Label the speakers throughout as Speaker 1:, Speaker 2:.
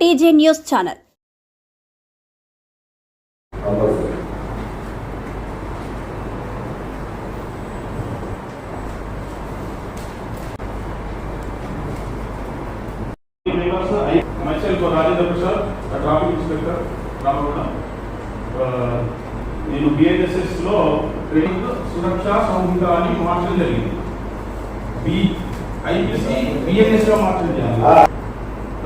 Speaker 1: TJ
Speaker 2: news channel. myself Rajendra Prasad, a traffic inspector, నేను బిఎన్ఎస్ఎస్లో training సురక్ష సంహిత అని మార్చడం జరిగింది. బి ఐపీసీ బిఎన్ఎస్లో మార్చడం జరిగింది.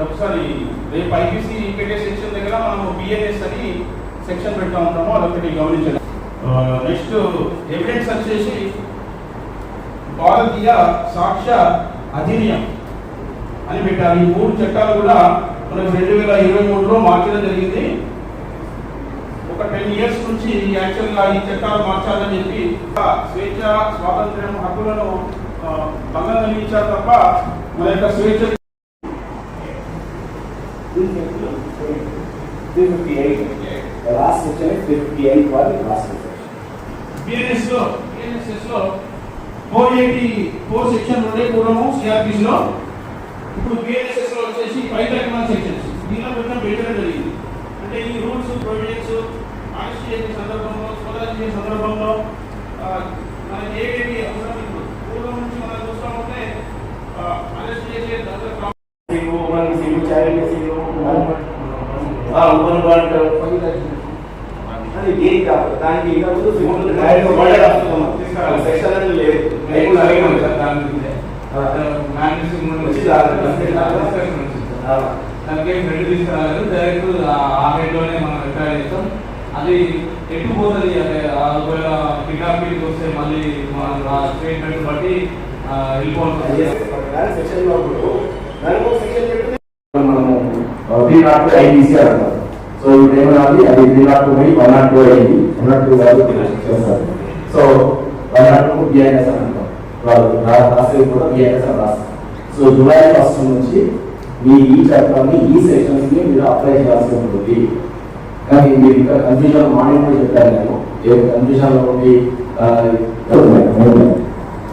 Speaker 2: ఒకసారి రేపు ఐపీసీ పెట్టే సెక్షన్ దగ్గర మనం బిఎన్ఎస్ అని సెక్షన్ పెడతా ఉంటాము. అదొకటి గమనించండి. నెక్స్ట్ ఎవిడెన్స్ వచ్చేసి భారతీయ సాక్ష్య అధినియం అని పెట్టారు ఈ మూడు చట్టాలు కూడా మనకు రెండు వేల ఇరవై మూడులో మార్చడం జరిగింది. ఒక టెన్ ఇయర్స్ నుంచి యాక్చువల్గా ఈ చట్టాలు మార్చాలని చెప్పి స్వేచ్ఛ స్వాతంత్ర్యం హక్కులను భంగం కలిగించారు తప్ప మన యొక్క స్వేచ్ఛ
Speaker 1: 358. The last section is 58 for the last section.
Speaker 2: BNS లో బిఎన్ఎస్ఎస్ లో ఫోర్ ఎయిటీ ఫోర్ సెక్షన్ ఉండే పూర్వము సిఆర్పిస్ లో ఇప్పుడు బిఎన్ఎస్ఎస్ లో వచ్చేసి ఫైవ్ థర్టీ వన్ సెక్షన్స్ దీనిలో కొంచెం పెట్టడం జరిగింది అంటే ఈ రూల్స్ ప్రొవిజన్స్ అరెస్ట్ చేసే సందర్భంలో సోదా చేసే సందర్భంలో ఆ, మనకి ఏవేవి
Speaker 1: ఓపెన్ బండ్ అది దేనికి కాదు. దానికి ఇంకా ముందు సిగ్గు డైరెక్ట్ వర్డ్ రాస్తున్నాం సెక్షన్ అని లేదు.
Speaker 2: అడిగాను సార్ దాని గురించే. నుండి
Speaker 1: వచ్చి.
Speaker 2: దానికి ఏం తీసుకురాలేదు. డైరెక్ట్ ఆ మనం రిపేర్ చేస్తాం. అది ఎటు పోతుంది? అంటే ఆ ఒకవేళ కిడ్నాపింగ్ వస్తే మళ్ళీ మన స్టేట్మెంట్ బట్టి వెళ్ళిపోతుంది
Speaker 1: సెక్షన్ మనము ఐపీసీ అంటాం. సో ఇప్పుడు ఏమన్నది అది three nought two by one nought two అయింది వన్ నాట్ టూ కాదు so one nought two BIS అని అంటాం వాళ్ళు రాసేది కూడా బిఐఎస్ అని రాస్తారు. సో జూలై ఫస్ట్ నుంచి మీ ఈ చట్టాన్ని ఈ సెక్షన్స్ని మీరు అప్లై చేయాల్సి ఉంటుంది. కానీ మీరు ఇంకా కన్ఫ్యూజన్ మార్నింగ్ కూడా చెప్పాను నేను. ఏ కన్ఫ్యూజన్లో ఉండి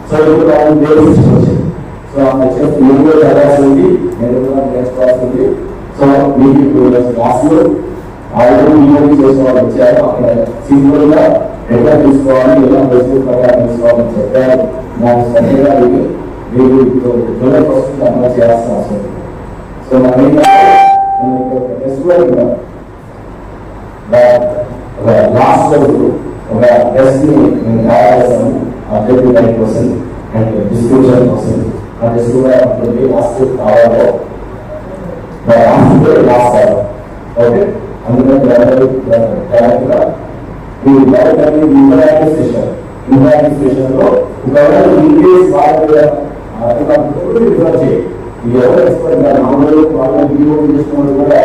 Speaker 1: సో ఇప్పుడు వేరే వచ్చింది. సో ఆ సెక్షన్స్ మీరు కూడా చదవాల్సింది నేను కూడా నేర్చుకోవాల్సింది సో మీకు ఇప్పుడు ఆల్రెడీ ఈమెయిల్ చేసిన వాళ్ళు వచ్చారు అక్కడ సింపుల్ గా ఎట్లా తీసుకోవాలి ఎలా ఫెసిలిటీ ప్రకారం తీసుకోవాలని చెప్పారు నాకు సరిగ్గా ఇది మీరు ఇప్పుడు జూలై ఫస్ట్ అమలు చేయాల్సిన అవసరం ఉంది. సో మనం ఏంటంటే మనం ఇక్కడ టెస్ట్ కూడా ఉంటాం లాస్ట్ రోజు ఒక టెస్ట్ ని మేము తయారు చేస్తాము అబ్జెక్టివ్ టైప్ కోసం అండ్ డిస్క్రిప్షన్ కోసం ఆ టెస్ట్ కూడా ఉంటుంది లాస్ట్ కావాలో లాస్ట్ కావాలి ఓకే అందుకని మీరందరూ జాగ్రత్తగా మీ direct interactive session interactive session లో ఒకవేళ ఇంగ్లీష్ వాళ్ళ రిఫర్ చేయండి ఇది ఎవరు ఎక్స్పర్ట్ కాదు మామూలు వాళ్ళ వీడియో చేసుకున్నది కూడా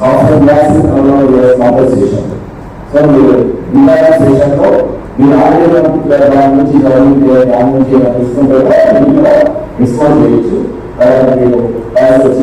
Speaker 1: సాఫ్ట్వేర్ క్లాస్ కాంపన్సేషన్ సో మీరు ఇంటరాక్టివ్ సెషన్ లో మీరు ఆల్రెడీ దాని నుంచి చదివితే దాని నుంచి ఏమైనా తీసుకుంటే కూడా మీరు రెస్పాన్స్ చేయొచ్చు తర్వాత మీరు క్లాస్ వచ్చి